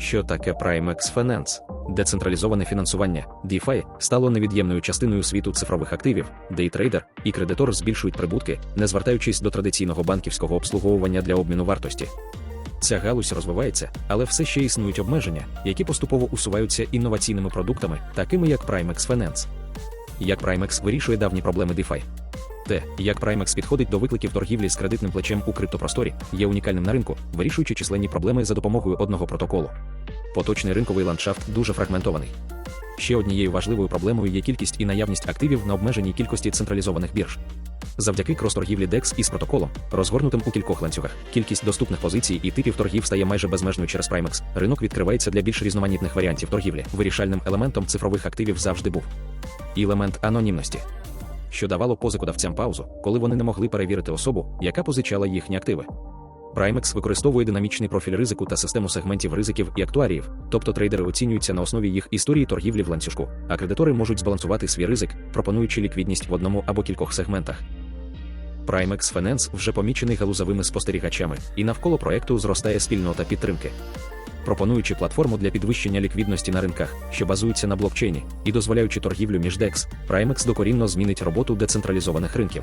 Що таке Primex Finance? Децентралізоване фінансування DeFi стало невід'ємною частиною світу цифрових активів, де і трейдер, і кредитор збільшують прибутки, не звертаючись до традиційного банківського обслуговування для обміну вартості. Ця галузь розвивається, але все ще існують обмеження, які поступово усуваються інноваційними продуктами, такими як Primex Finance. Як Primex вирішує давні проблеми DeFi? Те, як Primex підходить до викликів торгівлі з кредитним плечем у криптопросторі, є унікальним на ринку, вирішуючи численні проблеми за допомогою одного протоколу. Поточний ринковий ландшафт дуже фрагментований. Ще однією важливою проблемою є кількість і наявність активів на обмеженій кількості централізованих бірж. Завдяки крос-торгівлі DEX із протоколом, розгорнутим у кількох ланцюгах, кількість доступних позицій і типів торгів стає майже безмежною через Primex. Ринок відкривається для більш різноманітних варіантів торгівлі. Вирішальним елементом цифрових активів завжди був елемент анонімності, що давало позикодавцям паузу, коли вони не могли перевірити особу, яка позичала їхні активи. Primex використовує динамічний профіль ризику та систему сегментів ризиків і актуаріїв, тобто трейдери оцінюються на основі їх історії торгівлі в ланцюжку, а кредитори можуть збалансувати свій ризик, пропонуючи ліквідність в одному або кількох сегментах. Primex Finance вже помічений галузовими спостерігачами, і навколо проекту зростає спільнота підтримки. Пропонуючи платформу для підвищення ліквідності на ринках, що базується на блокчейні, і дозволяючи торгівлю між DEX, Primex докорінно змінить роботу децентралізованих ринків.